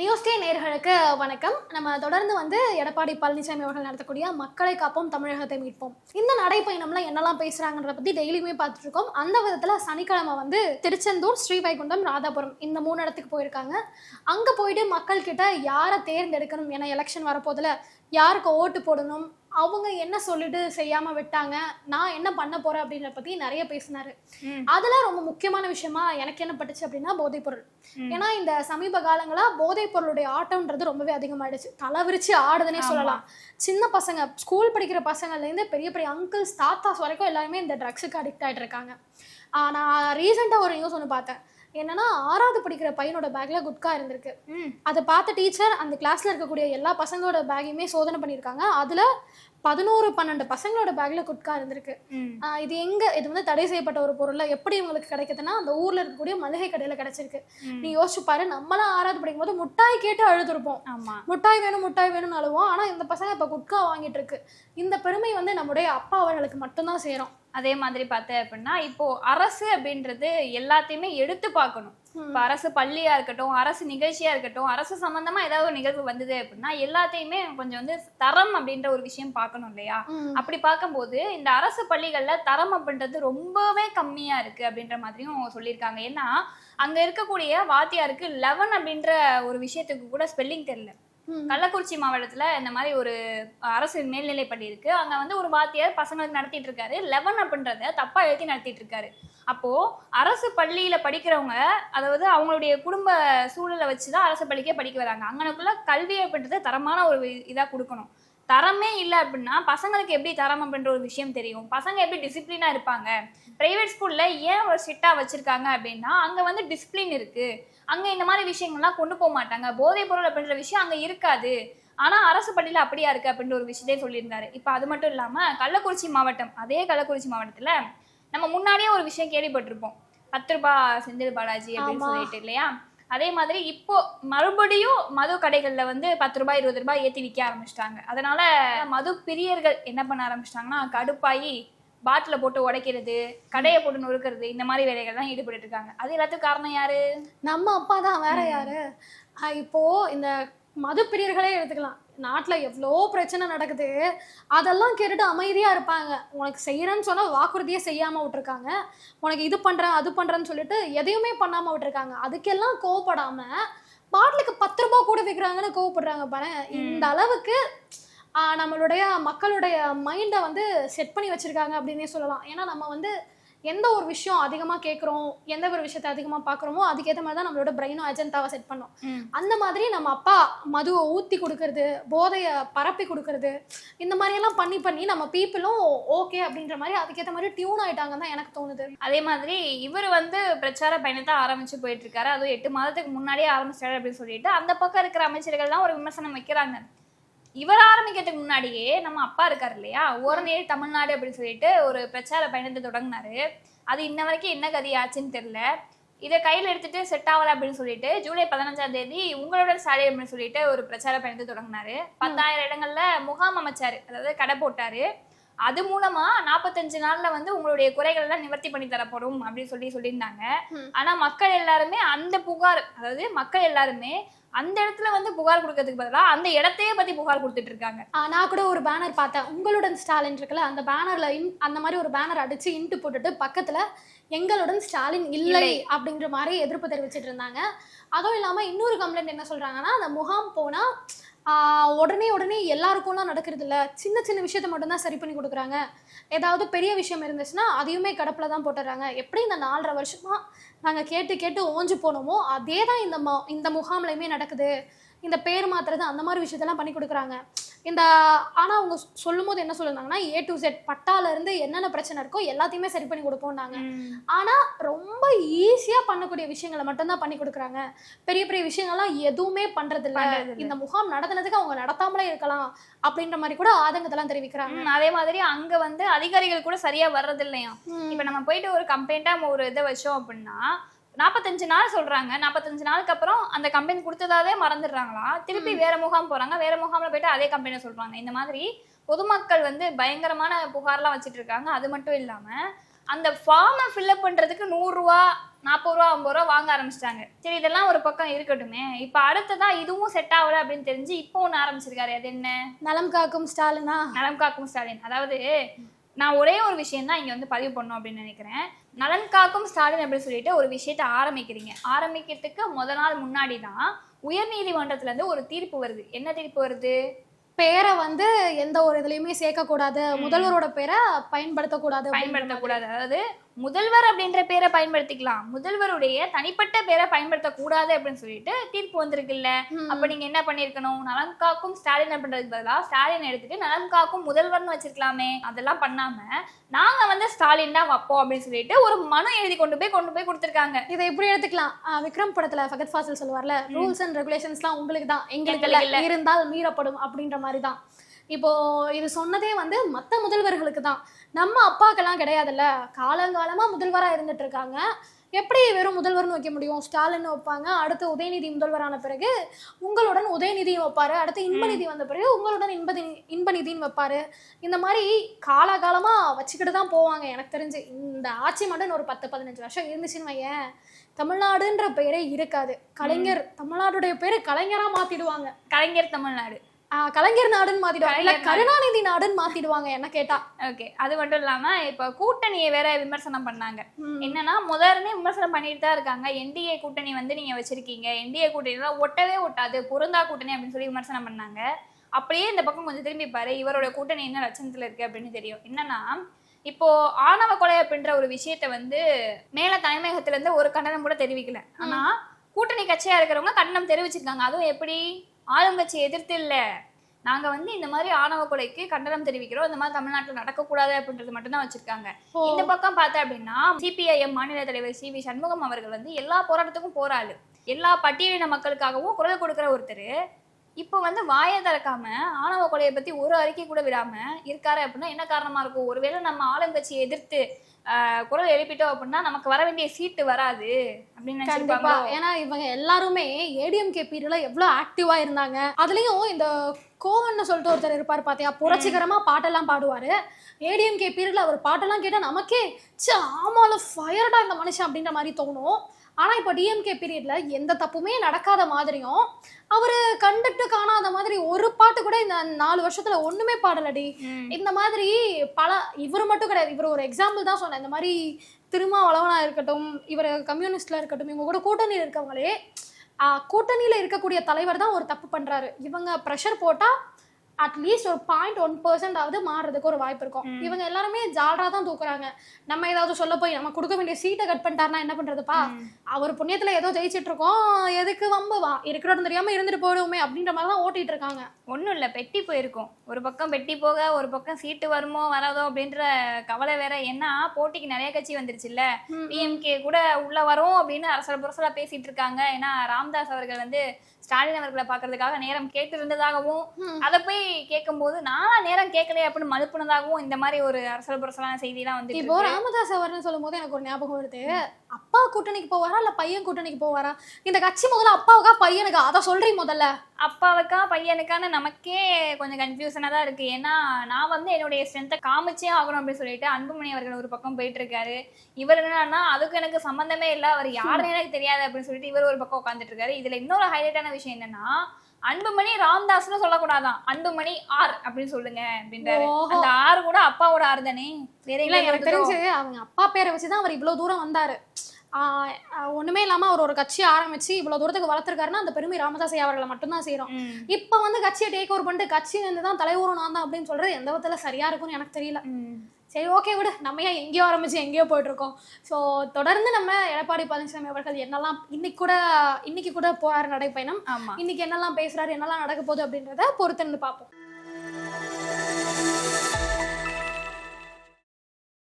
நியூஸ்டே நேர்களுக்கு வணக்கம். நம்ம தொடர்ந்து வந்து எடப்பாடி பழனிசாமி அவர்கள் நடத்தக்கூடிய மக்களை காப்போம் தமிழகத்தை மீட்போம். இந்த நடைப்பயணம்ல என்னெல்லாம் பேசுறாங்கன்றத பத்தி டெய்லியுமே பார்த்துட்டு இருக்கோம் அந்த விதத்துல சனிக்கிழமை வந்து திருச்செந்தூர் ஸ்ரீவைகுண்டம் ராதாபுரம் இந்த மூணு இடத்துக்கு போயிருக்காங்க. அங்க போயிட்டு மக்கள் கிட்ட யாரை தேர்ந்தெடுக்கணும் ஏன்னா எலெக்ஷன் வரப்போதுல யாருக்கு ஓட்டு போடணும் அவங்க என்ன சொல்லிட்டு செய்யாம விட்டாங்க நான் என்ன பண்ண போறேன் அப்படின்றத பத்தி நிறைய பேசினாரு ம். அதுல ரொம்ப முக்கியமான விஷயமா எனக்கு என்ன பட்டுச்சு அப்படின்னா போதைப் பொருள். ஏன்னா இந்த சமீப காலங்களா போதைப் பொருளுடைய ஆட்டம்ன்றது ரொம்பவே அதிகமாயிடுச்சு தலை விரிச்சு ஆடுதுன்னே. சொல்லலாம் சின்ன பசங்க ஸ்கூல் படிக்கிற பசங்கள்ல இருந்து பெரிய பெரிய அங்கிள்ஸ் தாத்தாஸ் வரைக்கும் எல்லாருமே இந்த ட்ரக்ஸுக்கு அடிக்ட் ஆயிட்டு இருக்காங்க நான் ரீசெண்டாக ஒரு நியூஸ் ஒன்று பார்த்தேன் என்னன்னா ஆறாவது படிக்கிற பையனோட பேக்ல குட்கா இருந்திருக்கு. அதை பார்த்த டீச்சர் அந்த கிளாஸ்ல இருக்கக்கூடிய எல்லா பசங்களோட பேக்கையுமே சோதனை பண்ணியிருக்காங்க அதுல பதினோரு பன்னெண்டு பசங்களோட பேக்ல குட்கா இருந்திருக்கு. இது எங்க இது வந்து தடை செய்யப்பட்ட ஒரு பொருள்ல எப்படி இவங்களுக்கு கிடைக்குதுன்னா அந்த ஊர்ல இருக்கக்கூடிய மளிகை கடையில கிடைச்சிருக்கு. நீ யோசிச்சு பாரு நம்மளாம் ஆறாவது படிக்கும் போது முட்டாய் கேட்டு அழுதுருப்போம். முட்டாய் வேணும் முட்டாய் வேணும்னு அழுவோம். ஆனா இந்த பசங்க இப்ப குட்கா வாங்கிட்டு இருக்கு. இந்த பெருமை வந்து நம்முடைய அப்பா அவர்களுக்கு மட்டும்தான் சேரும். அதே மாதிரி பார்த்தேன் அப்படின்னா இப்போ அரசு அப்படின்றது எல்லாத்தையுமே எடுத்து பார்க்கணும் இப்போ அரசு பள்ளியா இருக்கட்டும் அரசு நிகழ்ச்சியா இருக்கட்டும் அரசு சம்பந்தமா ஏதாவது ஒரு நிகழ்வு வந்தது அப்படின்னா எல்லாத்தையுமே கொஞ்சம் வந்து தரம் அப்படின்ற ஒரு விஷயம் பார்க்கணும் இல்லையா. அப்படி பார்க்கும்போது இந்த அரசு பள்ளிகள்ல தரம் அப்படின்றது ரொம்பவே கம்மியா இருக்கு அப்படின்ற மாதிரியும் சொல்லியிருக்காங்க ஏன்னா அங்க இருக்கக்கூடிய வாத்தியாருக்கு லெவன் அப்படின்ற ஒரு விஷயத்துக்கு கூட ஸ்பெல்லிங் தெரியல. கள்ளக்குறிச்சி மாவட்டத்துல இந்த மாதிரி ஒரு அரசு மேல்நிலை பள்ளி இருக்கு. அங்க வந்து ஒரு வாத்தியார் பசங்களுக்கு நடத்திட்டு இருக்காரு. லெவன் அப்படின்றத தப்பா எழுதி நடத்திட்டு இருக்காரு. அப்போ அரசு பள்ளியில படிக்கிறவங்க அதாவது அவங்களுடைய குடும்ப சூழலை வச்சுதான் அரசு பள்ளிக்கே படிக்க வராங்க. அங்கனக்குள்ள கல்வி அப்படின்றது தரமான ஒரு இதா கொடுக்கணும். தரமே இல்லை அப்படின்னா பசங்களுக்கு எப்படி தரம் அப்படின்ற ஒரு விஷயம் தெரியும். பசங்க எப்படி டிசிப்ளினா இருப்பாங்க? பிரைவேட் ஸ்கூல்ல ஏன் ஒரு ஸ்ட்ரிக்டா வச்சிருக்காங்க அப்படின்னா அங்க வந்து டிசிப்ளின் இருக்கு. அங்க இந்த மாதிரி விஷயங்கள்லாம் கொண்டு போக மாட்டாங்க. போதைப் பொருள் அப்படின்ற விஷயம் அங்க இருக்காது. ஆனா அரசு பள்ளியில அப்படியா இருக்கு அப்படின்ற ஒரு விஷயத்தையும் சொல்லியிருந்தாரு. இப்ப அது மட்டும் இல்லாம கள்ளக்குறிச்சி மாவட்டம் அதே கள்ளக்குறிச்சி மாவட்டத்துல நம்ம முன்னாடியே ஒரு விஷயம் கேள்விப்பட்டிருப்போம். பத்து ரூபாய் செந்தில் பாலாஜி அப்படின்னு. சொல்லிட்டு இல்லையா? அதே மாதிரி இப்போ மறுபடியும் மது கடைகள்ல வந்து பத்து ரூபாய் இருபது ரூபாய் ஏத்தி விற்க ஆரம்பிச்சிட்டாங்க. அதனால மது பிரியர்கள் என்ன பண்ண ஆரம்பிச்சிட்டாங்கன்னா கடுப்பாயி பாட்டில போட்டு உடைக்கிறது கடையை போட்டு நொறுக்கிறது இந்த மாதிரி வேலைகள் தான் ஈடுபட்டு இருக்காங்க. அது எல்லாத்துக்கும் காரணம் யாரு? நம்ம அப்பா தான் வேற யாரு? இப்போ இந்த மது பிரியர்களே எடுத்துக்கலாம். நாட்டுல எவ்வளோ பிரச்சனை நடக்குது அதெல்லாம் கேட்டுட்டு அமைதியா இருப்பாங்க. உனக்கு செய்யறேன்னு சொன்னா வாக்குறுதியே செய்யாம விட்டுருக்காங்க. உனக்கு இது பண்றேன் அது பண்றேன்னு சொல்லிட்டு எதையுமே பண்ணாம விட்டுருக்காங்க. அதுக்கெல்லாம் கோவப்படாம பாட்டிலுக்கு பத்து ரூபாய் கூட விற்கிறாங்கன்னு கோவப்படுறாங்க பாரு இந்த அளவுக்கு நம்மளுடைய மக்களுடைய மைண்டை வந்து செட் பண்ணி வச்சிருக்காங்க அப்படின்னே சொல்லலாம். ஏன்னா நம்ம வந்து எந்த ஒரு விஷயம் அதிகமாக கேட்குறோம் எந்த ஒரு விஷயத்தை அதிகமாக பார்க்குறோமோ அதுக்கேற்ற மாதிரி தான் நம்மளோட பிரெயினும் அஜெண்டாவை செட் பண்ணும். அந்த மாதிரி நம்ம அப்பா மதுவை ஊற்றி கொடுக்கறது போதையை பரப்பி கொடுக்கறது இந்த மாதிரியெல்லாம் பண்ணி பண்ணி நம்ம பீப்புளும் ஓகே அப்படின்ற மாதிரி அதுக்கேற்ற மாதிரி டியூன் ஆயிட்டாங்கன்னு தான் எனக்கு தோணுது. அதே மாதிரி இவர் வந்து பிரச்சார பயணத்தை ஆரம்பிச்சு போயிட்டு இருக்காரு அதுவும் எட்டு மாதத்துக்கு முன்னாடியே ஆரம்பிச்சிட்டாரு அப்படின்னு சொல்லிட்டு அந்த பக்கம் இருக்கிற அமைச்சர்கள்லாம் ஒரு விமர்சனம் வைக்கிறாங்க. இவர் ஆரம்பிக்கிறதுக்கு முன்னாடியே நம்ம அப்பா இருக்காரு இல்லையா? ஓரநேரி தமிழ்நாடு அப்படின்னு சொல்லிட்டு ஒரு பிரச்சார பயணத்தை தொடங்கினாரு. அது இன்ன வரைக்கும் என்ன கதி ஆச்சுன்னு தெரியல. இதை கையில் எடுத்துட்டு செட் ஆகல அப்படின்னு சொல்லிட்டு ஜூலை பதினஞ்சாம் தேதி உங்களுடன் சாலை அப்படின்னு சொல்லிட்டு ஒரு பிரச்சார பயணத்தை தொடங்கினாரு. பத்தாயிரம் இடங்கள்ல முகாம் அமைச்சாரு. அதாவது கடை போட்டாரு. அது மூலமா நாற்பத்தஞ்சு நாள்ல வந்து உங்களுடைய குறைகள் எல்லாம் நிவர்த்தி பண்ணி தரப்படும் அப்படின்னு சொல்லி சொல்லியிருந்தாங்க. ஆனா மக்கள் எல்லாருமே அந்த புகார் அதாவது மக்கள் எல்லாருமே அந்த இடத்துல வந்து புகார் கொடுக்கறதுக்கு பதிலா அந்த இடத்தையே பத்தி புகார் கொடுத்துட்டு இருக்காங்க. நான் கூட ஒரு பேனர் பார்த்தேன். உங்களுடன் ஸ்டாலின் இருக்குல்ல அந்த பேனர்ல இன் அந்த மாதிரி ஒரு பேனர் அடிச்சு இன்ட்டு போட்டுட்டு பக்கத்துல எங்களுடன் ஸ்டாலின் இல்லை. அப்படின்ற மாதிரி எதிர்ப்பு தெரிவிச்சிட்டு இருந்தாங்க. அதுவும் இல்லாம இன்னொரு கம்ப்ளைண்ட் என்ன சொல்றாங்கன்னா அந்த முகாம் போனா உடனே உடனே எல்லாருக்கும்லாம் நடக்கிறது இல்லை சின்ன சின்ன விஷயத்த மட்டும்தான் சரி பண்ணி கொடுக்குறாங்க. ஏதாவது பெரிய விஷயம் இருந்துச்சுன்னா அதையுமே கடப்பில் தான் போட்டுடுறாங்க. எப்படி இந்த நாலரை வருஷமாக நாங்கள் கேட்டு கேட்டு ஓஞ்சு போனோமோ அதே தான் இந்த ம இந்த முகாம்லையுமே நடக்குது. இந்த பேர் மாத்துறது அந்த மாதிரி விஷயத்தெல்லாம் பண்ணி கொடுக்குறாங்க. இந்த ஆனா அவங்க சொல்லும் போது என்ன சொல்லியிருந்தாங்கன்னா ஏ டு செட் பட்டால இருந்து என்னென்ன பிரச்சனை இருக்கோ எல்லாத்தையுமே சரி பண்ணி கொடுப்போம்னாங்க. ஆனா ரொம்ப ஈஸியா பண்ணக்கூடிய விஷயங்களை மட்டும்தான் பண்ணி கொடுக்குறாங்க. பெரிய பெரிய விஷயங்கள்லாம் எதுவுமே இல்ல. இந்த முகாம் நடத்தினதுக்கு அவங்க நடத்தாமலே இருக்கலாம் அப்படின்ற மாதிரி கூட ஆதங்கத்தெல்லாம் தெரிவிக்கிறாங்க. அதே மாதிரி அங்க வந்து அதிகாரிகள் கூட சரியா வர்றது இல்லையா ம். இப்ப நம்ம போயிட்டு ஒரு கம்ப்ளைண்டா ஒரு இதை வச்சோம் அப்படின்னா நாற்பத்தஞ்சு நாள் சொல்றாங்க. நாற்பத்தஞ்சு நாளுக்கு அப்புறம் அந்த கம்பெனி கொடுத்ததாவே மறந்துடுறாங்களா? திருப்பி வேற முகாம் போறாங்க. வேற முகாம்ல போயிட்டு அதே கம்பெனி சொல்றாங்க. இந்த மாதிரி பொதுமக்கள் வந்து பயங்கரமான புகார்லாம் வச்சுட்டு இருக்காங்க. அது மட்டும் இல்லாம அந்த ஃபார்மை ஃபில்அப் பண்றதுக்கு நூறுரூவா நாற்பது ரூபா ஐம்பது ரூபா வாங்க ஆரம்பிச்சிட்டாங்க. சரி இதெல்லாம் ஒரு பக்கம் இருக்கட்டுமே. இப்போ அடுத்ததா இதுவும் செட் ஆகல அப்படின்னு தெரிஞ்சு இப்போ ஒன்று ஆரம்பிச்சிருக்காரு. அது என்ன? நலம் காக்கும் ஸ்டாலினா. நலம் காக்கும் ஸ்டாலின். அதாவது நான் ஒரே ஒரு விஷயம் தான் இங்க வந்து பதிவு பண்ணணும் அப்படின்னு நினைக்கிறேன். நலன் காக்கும் ஸ்டாலின் அப்படின்னு சொல்லிட்டு ஒரு விஷயத்த ஆரம்பிக்கிறீங்க. ஆரம்பிக்கிறதுக்கு முத நாள் முன்னாடி தான் உயர்நீதிமன்றத்துல இருந்து ஒரு தீர்ப்பு வருது. என்ன தீர்ப்பு வருது? பேரை வந்து எந்த ஒரு இதுலயுமே சேர்க்கக்கூடாது. முதல்வரோட பேரை பயன்படுத்தக்கூடாது பயன்படுத்தக்கூடாது. அதாவது முதல்வர் அப்படின்ற பேரை பயன்படுத்திக்கலாம். முதல்வருடைய தனிப்பட்ட பேரை பயன்படுத்தக்கூடாது அப்படின்னு சொல்லிட்டு தீர்ப்பு வந்திருக்குல்ல. அப்ப நீங்க என்ன பண்ணிருக்கணும்? நலம் காக்கும் ஸ்டாலின் அப்படின்றதுக்கு பதிலா ஸ்டாலின் எடுத்துட்டு நலம் காக்கும் முதல்வர்னு வச்சிருக்கலாமே. அதெல்லாம் பண்ணாம நாங்க வந்து ஸ்டாலின் தான் வைப்போம் அப்படின்னு சொல்லிட்டு ஒரு மனு எழுதி கொண்டு போய் கொண்டு போய் கொடுத்துருக்காங்க. இதை எப்படி எடுத்துக்கலாம்? விக்ரம் படத்துல ஃபகத் ஃபாசில் சொல்லுவார்ல ரூல்ஸ் அண்ட் ரெகுலேஷன்ஸ்லாம் உங்களுக்கு தான் எங்களுக்கு இருந்தால் மீறப்படும் அப்படின்ற மாதிரி தான் இப்போ இது சொன்னதே வந்து மத்த முதல்வர்களுக்கு தான் நம்ம அப்பாக்கெல்லாம் கிடையாதுல்ல. காலங்காலமா முதல்வரா இருந்துட்டு இருக்காங்க எப்படி வெறும் முதல்வர்னு வைக்க முடியும்? ஸ்டாலின் வைப்பாங்க அடுத்து உதயநிதி முதல்வரான பிறகு உங்களுடன் உதயநிதியும் வைப்பாரு அடுத்து இன்பநிதி வந்த பிறகு உங்களுடன் இன்பதி இன்பநிதின்னு வைப்பாரு. இந்த மாதிரி காலாகாலமா வச்சுக்கிட்டு தான் போவாங்க எனக்கு தெரிஞ்சு. இந்த ஆட்சி மட்டும் ஒரு பத்து பதினஞ்சு வருஷம் இருந்துச்சுன்னு வையேன். தமிழ்நாடுன்ற பெயரே இருக்காது. கலைஞர் தமிழ்நாடுடைய பேரு கலைஞரா மாத்திடுவாங்க. கலைஞர் தமிழ்நாடு. கலைஞர் நாடுன்னு மாத்திடுவாங்க. கருணாநிதி நாடுன்னு மாத்திடுவாங்க என்ன கேட்டா. ஓகே அது மட்டும் இல்லாம இப்ப கூட்டணியை வேற விமர்சனம் பண்ணாங்க. என்னன்னா முதல்ல விமர்சனம் பண்ணிட்டு தான் இருக்காங்க. என்டிஏ கூட்டணி வந்து நீங்க வச்சிருக்கீங்க. என்டிஏ கூட்டணி தான் ஒட்டவே ஒட்டாது. பொருந்தா கூட்டணி அப்படின்னு சொல்லி விமர்சனம் பண்ணாங்க. அப்படியே இந்த பக்கம் கொஞ்சம் திரும்பி பாரு இவரோட கூட்டணி என்ன லட்சணத்துல இருக்கு அப்படின்னு தெரியும். என்னன்னா இப்போ ஆணவ கொலை அப்படின்ற ஒரு விஷயத்த வந்து மேல தலைமையகத்துல இருந்து ஒரு கண்டனம் கூட தெரிவிக்கல. ஆனா கூட்டணி கட்சியா இருக்கிறவங்க கண்டனம் தெரிவிச்சிருக்காங்க. அதுவும் எப்படி? ஆளுங்கட்சி எதிர்த்து இல்ல. நாங்க வந்து இந்த மாதிரி ஆணவ கொலைக்கு கண்டனம் தெரிவிக்கிறோம். இந்த மாதிரி தமிழ்நாட்டுல நடக்கக்கூடாது அப்படின்றது மட்டும்தான் வச்சிருக்காங்க. இந்த பக்கம் பார்த்தா அப்படின்னா சிபிஐஎம் மாநில தலைவர் சி வி சண்முகம் அவர்கள் வந்து எல்லா போராட்டத்துக்கும் போராளு எல்லா பட்டியலின மக்களுக்காகவும் குரல் கொடுக்கிற ஒருத்தர் இப்போ வந்து வாயை திறக்காம ஆணவ கொலையை பத்தி ஒரு அறிக்கை கூட விடாம இருக்காரு அப்படின்னா என்ன காரணமா இருக்கும்? ஒருவேளை நம்ம ஆளுங்கட்சியை எதிர்த்து குரல் எழுப்பிட்டோம் அப்படின்னா நமக்கு வர வேண்டிய சீட்டு வராது அப்படின்னு கண்டிப்பா. ஏன்னா இவங்க எல்லாருமே ஏடிஎம்கே பீரியட்ல எவ்வளவு ஆக்டிவா இருந்தாங்க. அதுலயும் இந்த கோவன்னு சொல்லிட்டு ஒருத்தர் இருப்பார் பாத்தியா? புரட்சிகரமா பாட்டெல்லாம் பாடுவாரு. ஏடிஎம்கே பீரியட்ல அவர் பாட்டெல்லாம் கேட்டா நமக்கே ச்சே ஆமால ஃபயர்டா இந்த மனுஷன் அப்படின்ற மாதிரி தோணும். ஆனா இப்போ டிஎம்கே பீரியட்ல எந்த தப்புமே நடக்காத மாதிரியும் அவரு கண்டுட்டு காணாத மாதிரி ஒரு பாட்டு கூட இந்த நாலு வருஷத்துல ஒண்ணுமே பாடலடி. இந்த மாதிரி பல இவர் மட்டும் கிடையாது. இவர் ஒரு எக்ஸாம்பிள் தான் சொன்னேன். இந்த மாதிரி திருமாவளவனா இருக்கட்டும் இவர் கம்யூனிஸ்ட்ல இருக்கட்டும் இவங்க கூட கூட்டணியில் இருக்கவங்களே கூட்டணியில இருக்கக்கூடிய தலைவர் தான் ஒரு தப்பு பண்றாரு. இவங்க ப்ரெஷர் போட்டா அட்லீஸ்ட் ஒரு பாயிண்ட் ஒன் ஆவது மாறுறதுக்கு ஒரு வாய்ப்பு இருக்கும். இவங்க எல்லாருமே ஜாலரா தான் தூக்குறாங்க. நம்ம ஏதாவது சொல்ல போய் நம்ம கொடுக்க வேண்டிய சீட்டை கட் பண்ணிட்டாருன்னா என்ன பண்றதுப்பா. அவர் புண்ணியத்துல ஏதோ ஜெயிச்சிட்டு இருக்கோம் எதுக்கு வம்பு வா இருக்கிற இடம் தெரியாம இருந்துட்டு போயிடுவோமே அப்படின்ற மாதிரி தான் ஓட்டிட்டு இருக்காங்க. ஒன்றும் இல்லை பெட்டி போயிருக்கும். ஒரு பக்கம் பெட்டி போக ஒரு பக்கம் சீட்டு வருமோ வராதோ அப்படின்ற கவலை வேற. ஏன்னா போட்டிக்கு நிறைய கட்சி வந்துருச்சுல்ல. ம். டிஎம்கே கூட உள்ள வரும் அப்படின்னு அரசல புரசலா பேசிட்டு இருக்காங்க. ஏன்னா ராம்தாஸ் அவர்கள் வந்து ஸ்டாலின் அவர்களை பார்க்கறதுக்காக நேரம் கேட்டு இருந்ததாகவும். அதை போய் கேட்கும்போது நானா நேரம் கேட்கலையே அப்படின்னு மழுப்புனதாகவும் இந்த மாதிரி ஒரு அரசல் புரசலான செய்திலாம் வந்து இப்போ ராமதாஸ் அவர்னு சொல்லும் போது எனக்கு ஒரு ஞாபகம் வருது. அப்பா கூட்டணிக்கு போவாரா இல்ல பையன் கூட்டணிக்கு போவாரா? இந்த கட்சி முதல்ல அப்பாவுக்கா பையனுக்கா? அதை சொல்றீ முதல்ல. அப்பாவுக்கா பையனுக்கான நமக்கே கொஞ்சம் கன்ஃபியூஷனாக தான் இருக்கு. ஏன்னா நான் வந்து என்னுடைய ஸ்ட்ரென்த்தை காமிச்சே ஆகணும் அப்படின்னு சொல்லிட்டு அன்புமணி அவர்கள் ஒரு பக்கம் போயிட்டு இருக்காரு இவர் என்னன்னா அதுக்கு எனக்கு சம்மந்தமே இல்லை. அவர் யாருன்னு எனக்கு தெரியாது அப்படின்னு சொல்லிட்டு இவர் ஒரு பக்கம் உட்காந்துட்டு இருக்காரு இதுல இன்னொரு ஹைலைட்டான விஷயம் என்னன்னா அன்புமணி ராம்தாஸ்னு சொல்லக்கூடாதான். அன்புமணி ஆர் அப்படின்னு சொல்லுங்க அப்படின்றாரு. அந்த ஆறு கூட அப்பாவோட ஆறு தானே? வேற எனக்கு தெரிஞ்சு அவங்க அப்பா பேரை வச்சுதான் அவர் இவ்வளவு தூரம் வந்தாரு. ஒண்ணுமே இல்லாம அவர் ஒரு கட்சி ஆரம்பிச்சு இவ்வளவு தூரத்துக்கு வளர்த்துருக்காருன்னா அந்த பெருமை ராமதாஸ் ஐயா அவர்களை மட்டும்தான் செய்யறோம். இப்ப வந்து கட்சியை டேக் ஓவர் பண்ணிட்டு கட்சி வந்து தான் தலைவரும் நான் தான் அப்படின்னு சொல்றது எந்த விதத்துல சரியா இருக்கும்னு எனக்கு தெரியல. சரி ஓகே விடு. நம்ம ஏன் எங்கேயோ ஆரம்பிச்சு எங்கேயோ போயிட்டு இருக்கோம். ஸோ தொடர்ந்து நம்ம எடப்பாடி பழனிசாமி அவர்கள் என்னெல்லாம் இன்னைக்கு கூட இன்னைக்கு கூட போறாரு நடைப்பயணம். இன்னைக்கு என்னெல்லாம் பேசுறாரு என்னெல்லாம் நடக்க போகுது அப்படின்றத பொறுத்திருந்து பார்ப்போம்.